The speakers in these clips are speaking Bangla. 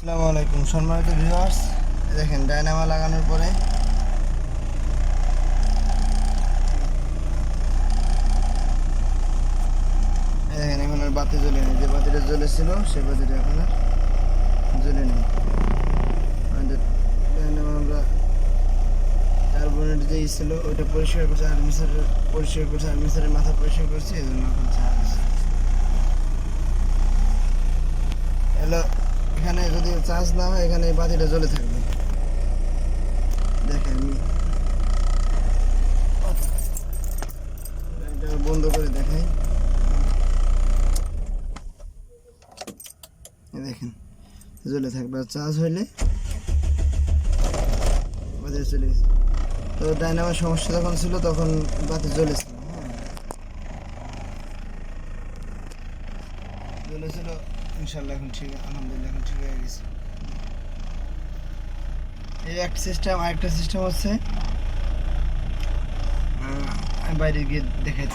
আসসালামু আলাইকুম। সম্মানিত ভিউয়ার্স দেখেন, ডায়নামা লাগানোর পরে। দেখেন, এখন আর বাতি জ্বলে নেই। যে বাতিটা জ্বলেছিল সে বাতিটা এখন আর জ্বলে নেই। আমরা কার্বনেট যে ছিল, ওইটা পরিষ্কার করছে আর্মিসার পরিষ্কার করছে আর্মিসারের মাথা পরিষ্কার করছে, এই জন্য এখন চার্জ এলো এখানে যদি চার্জ না হয়, এখানে এই বাতিটা জ্বলে থাকবে। দেখেন। বন্ধ করে দেখাই। দেখেন, জ্বলে থাকবে। আর চার্জ হইলে বাতি চলে গেছে। তো ডাইনামার সমস্যা যখন ছিল, তখন বাতি জ্বলেছিল। হ্যাঁ। জ্বলেছিল। ইনশাল্লাহ এখন ঠিক, আলহামদুলিল্লাহ এখন ঠিক হয়ে গেছে। এই একটা সিস্টেম আরেকটা সিস্টেম হচ্ছে আমি বাইরে গিয়ে দেখাই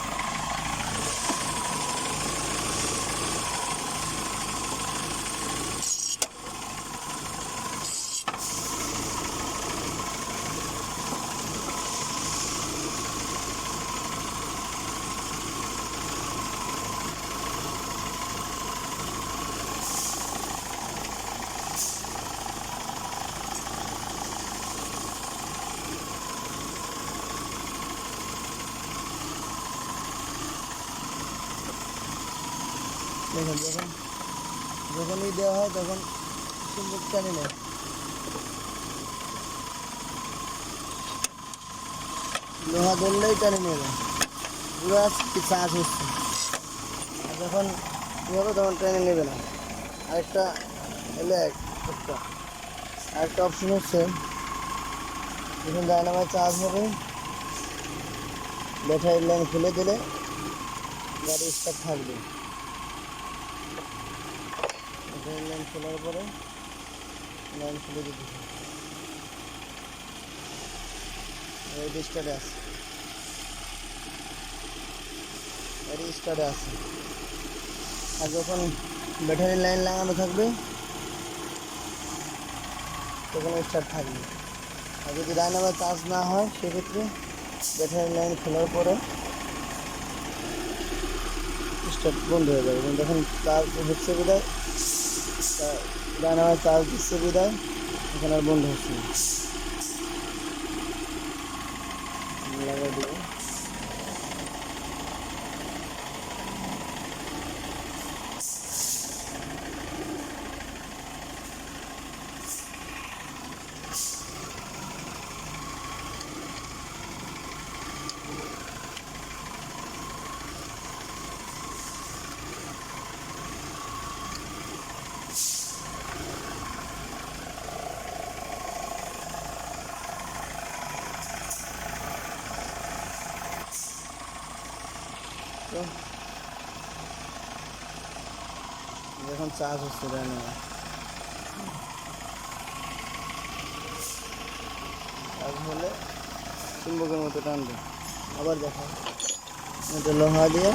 দেখেন, যখন যখনই দেওয়া হয় তখন সুন্দর টানি নেয় লোহা ধরলেই টানি নিয়ে যায় পুরো চার্জ হচ্ছে। আর যখন হবে তখন ট্রেনে নেবে না। আরেকটা এলে এক একটা। আরেকটা অপশন হচ্ছে, যখন ডায়নামায় চার্জ হবে ব্যাটারি লাইন খুলে দিলে গাড়ি স্টার্ট থাকবে। লাইন খোলার পরে লাইন খুলে দিতে। এই স্টার্টে আছে গাড়ি স্টার্টে আছে আর যখন ব্যাটারি লাইন লাগানো থাকবে তখন স্টার্ট থাকবে আর যদি ডায়নামা চার্জ না হয় সেক্ষেত্রে ব্যাটারি লাইন খোলার পরে স্টার্ট বন্ধ হয়ে যাবে যখন চার্জ হচ্ছে বিদায় ডায়নামা চার্জ দিচ্ছে বিদায়? এখন আর বন্ধ হচ্ছে লাগাই দেবো তো এখন চার্জ হচ্ছে ডায়নামা চার্জ হলে চুম্বকের মতো টানবে। আবার দেখো। এটা লোহা দিয়ে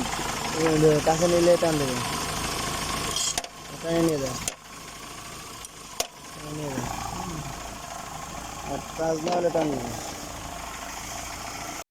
কাছে নিলে টান দেবে। টানে নিয়ে যায় নিয়ে যায় আর চার্জ না হলে টান দেবে।